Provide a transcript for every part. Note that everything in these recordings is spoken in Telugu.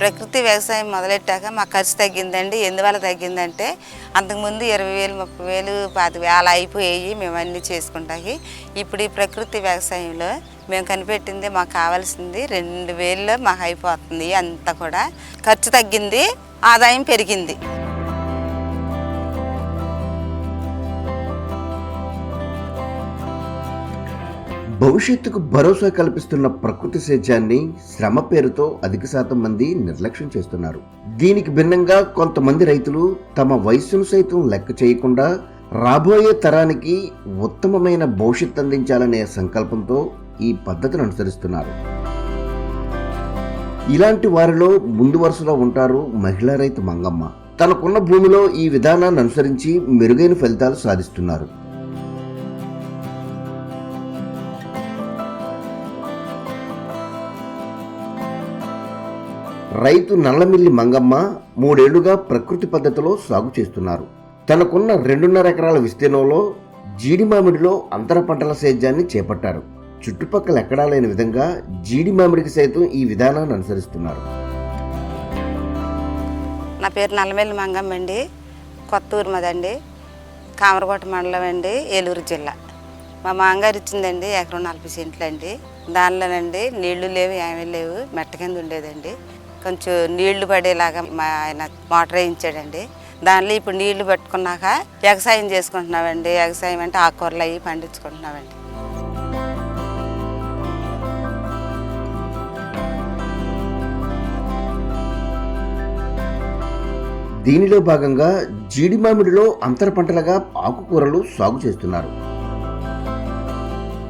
ప్రకృతి వ్యవసాయం మొదలెట్టాక మా ఖర్చు తగ్గిందండి. ఎందువల్ల తగ్గిందంటే అంతకుముందు ఇరవై వేలు ముప్పై వేలు పాతి వేలు అయిపోయాయి మేము అన్నీ చేసుకుంటాయి. ఇప్పుడు ఈ ప్రకృతి వ్యవసాయంలో మేము కనిపెట్టింది మాకు కావాల్సింది రెండు వేల్లో మాకు అయిపోతుంది అంతా కూడా. ఖర్చు తగ్గింది ఆదాయం పెరిగింది. భవిష్యత్తుకు భరోసా కల్పిస్తున్న ప్రకృతి సేద్యాన్ని శ్రమ పేరుతో అధిక శాతం మంది నిర్లక్ష్యం చేస్తున్నారు. దీనికి భిన్నంగా కొంతమంది రైతులు తమ వయస్సును సైతం లెక్క చేయకుండా రాబోయే తరానికి ఉత్తమమైన భవిష్యత్ అందించాలనే సంకల్పంతో ఈ పద్ధతిని అనుసరిస్తున్నారు. ఇలాంటి వారిలో ముందు వరుసలో ఉంటారు మహిళా రైతు మంగమ్మ. తనకున్న భూమిలో ఈ విధానాన్ని అనుసరించి మెరుగైన ఫలితాలు సాధిస్తున్నారు. రైతు నల్లమిల్లి మంగమ్మ మూడేళ్ళుగా ప్రకృతి పద్ధతిలో సాగు చేస్తున్నారు. తనకున్న రెండున్నర ఎకరాల విస్తీర్ణంలో జీడి మామిడిలో అంతర పంటల సేద్యాన్ని చేపట్టారు. చుట్టుపక్కల ఎక్కడా లేని విధంగా జీడి మామిడికి సైతం ఈ విధానాన్ని అనుసరిస్తున్నారు. నా పేరు నల్లమెల్లి మంగమ్మ అండి. కొత్తూరు మదండి. కామరకోట మండలం అండి ఏలూరు జిల్లా. మా మామగారు ఇచ్చిందండి ఎకరం నలభై సెంట్లు అండి దానిలోనండి నీళ్ళు లేవు ఏమీ లేవు మెట్ట కింద ఉండేదండి. కొంచెం నీళ్ళు పడేలాగా మా ఆయన మోటార్ వేయించాడండి. దానిలో ఇప్పుడు నీళ్ళు పట్టుకున్నాక వ్యవసాయం చేసుకుంటున్నామండి. వ్యవసాయం అంటే ఆకుకూరలు అవి పండించుకుంటున్నామండి. దీనిలో భాగంగా జీడి మామిడిలో అంతర పంటలుగా ఆకుకూరలు సాగు చేస్తున్నారు.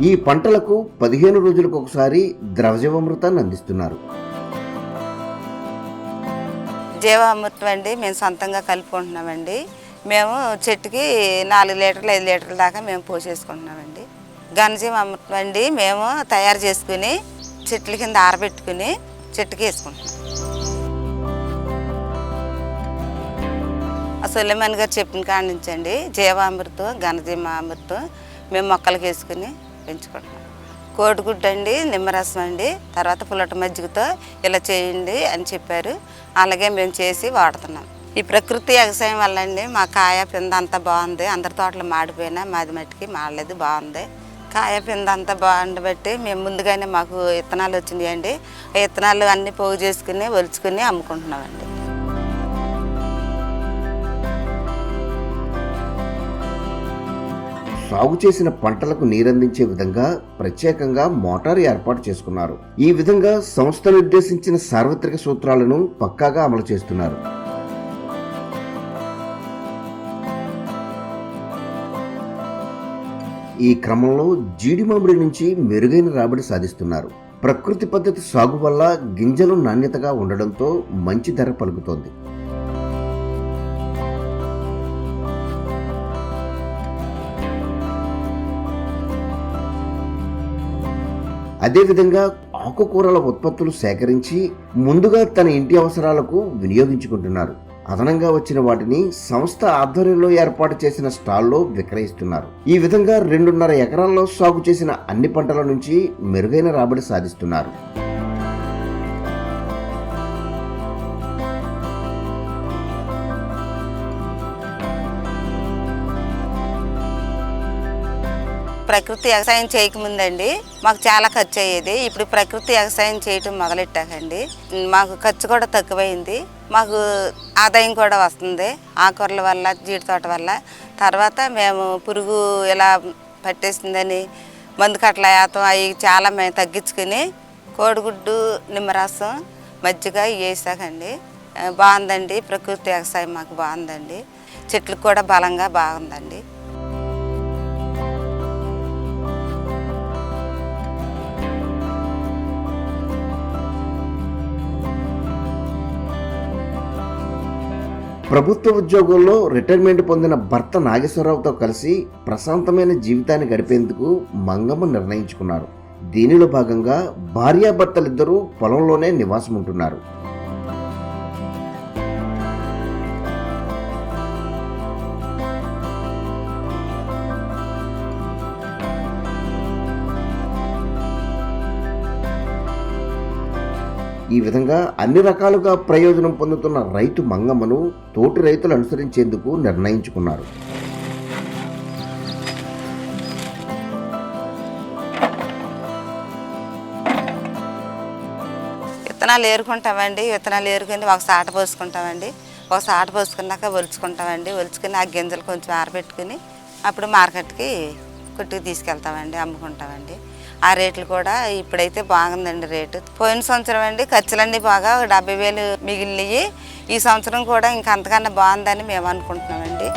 ఈ పంటలకు పదిహేను రోజులకు ఒకసారి ద్రవజీవామృతాన్ని అందిస్తున్నారు. జీవామృతం అండి మేము సొంతంగా కలుపుకుంటున్నామండి. మేము చెట్టుకి నాలుగు లీటర్లు ఐదు లీటర్ల దాకా మేము పోసేసుకుంటున్నామండి. ఘనజీవామృతం అండి మేము తయారు చేసుకుని చెట్ల కింద ఆరబెట్టుకుని చెట్టుకి వేసుకుంటున్నాం. ఆ సులేమాన్ గారు చెప్పిన కాడ నుంచండి జీవామృతం ఘనజీవామృతం మేము మొక్కలకి వేసుకుని పెంచుకుంటున్నాం. కోడిగుడ్డు అండి నిమ్మరసం అండి. తర్వాత పుల్లట మజ్జిగతో ఇలా చేయండి అని చెప్పారు. అలాగే మేము చేసి వాడుతున్నాం. ఈ ప్రకృతి వ్యవసాయం వల్ల అండి మా కాయ పింద అంతా బాగుంది. అందరి తోటలు మాడిపోయినా మాది మట్టికి మాడలేదు బాగుంది. కాయ పింద అంతా బాగుండి బట్టి మేము ముందుగానే మాకు విత్తనాలు వచ్చినాయండి. ఆ విత్తనాలు అన్నీ పోగు చేసుకుని ఒలుచుకుని అమ్ముకుంటున్నామండి. సాగు చేసిన పంటలకు నీరందించే విధంగా ప్రత్యేకంగా మోటారు ఏర్పాటు చేసుకున్నారు. ఈ విధంగా సంస్థ నిర్దేశించిన సార్వత్రిక సూత్రాలను పక్కాగా అమలు చేస్తున్నారు. ఈ క్రమంలో జీడి మామిడి నుంచి మెరుగైన రాబడి సాధిస్తున్నారు. ప్రకృతి పద్ధతి సాగు వల్ల గింజలు నాణ్యతగా ఉండడంతో మంచి ధర పలుకుతోంది. అదేవిధంగా ఆకుకూరల ఉత్పత్తులు సేకరించి ముందుగా తన ఇంటి అవసరాలకు వినియోగించుకుంటున్నారు. అదనంగా వచ్చిన వాటిని సంస్థ ఆధ్వర్యంలో ఏర్పాటు చేసిన స్టాల్లో విక్రయిస్తున్నారు. ఈ విధంగా రెండున్నర ఎకరాల్లో సాగు చేసిన అన్ని పంటల నుంచి మెరుగైన రాబడి సాధిస్తున్నారు. ప్రకృతి వ్యవసాయం చేయకముందండి. మాకు చాలా ఖర్చు అయ్యేది ఇప్పుడు ప్రకృతి వ్యవసాయం చేయటం మొదలెట్టాకండి. మాకు ఖర్చు కూడా తక్కువైంది. మాకు ఆదాయం కూడా వస్తుంది. ఆకుకూరల వల్ల జీడి తోట వల్ల. తర్వాత మేము పురుగు ఇలా పట్టేసిందని మందు కట్ల వేతం అవి చాలా మేము తగ్గించుకుని కోడిగుడ్డు నిమ్మరసం మజ్జిగ వేసాకండి. బాగుందండి. ప్రకృతి వ్యవసాయం మాకు బాగుందండి. చెట్లకు కూడా బలంగా బాగుందండి. ప్రభుత్వ ఉద్యోగంలో రిటైర్మెంట్ పొందిన భర్త నాగేశ్వరరావుతో కలిసి ప్రశాంతమైన జీవితాన్ని గడిపేందుకు మంగమ్మ నిర్ణయించుకున్నారు. దీనిలో భాగంగా భార్యాభర్తలిద్దరూ పొలంలోనే నివాసం ఉంటున్నారు ఈ విధంగా అన్ని రకాలుగా ప్రయోజనం పొందుతున్న రైతు మంగమ్మను తోటి రైతులు అనుసరించేందుకు నిర్ణయించుకున్నారు. విత్తనాలు ఏరుకుంటామండి. విత్తనాలు ఏరుకొని ఒక సాట పోసుకుంటామండి. ఒక సాట పోసుకున్నాక ఒలుచుకుంటామండి. ఒలుచుకుని ఆ గింజలు కొంచెం ఆరబెట్టుకుని అప్పుడు మార్కెట్కి కొట్టుకు తీసుకెళ్తామండి అమ్ముకుంటామండి. ఆ రేట్లు కూడా ఇప్పుడైతే బాగుందండి రేటు. పోయిన సంవత్సరం అండి ఖర్చులన్నీ బాగా ఒక డెబ్బై వేలు మిగిలినవి ఈ సంవత్సరం కూడా ఇంకా అంతకన్నా బాగుందని మేము అనుకుంటున్నామండి.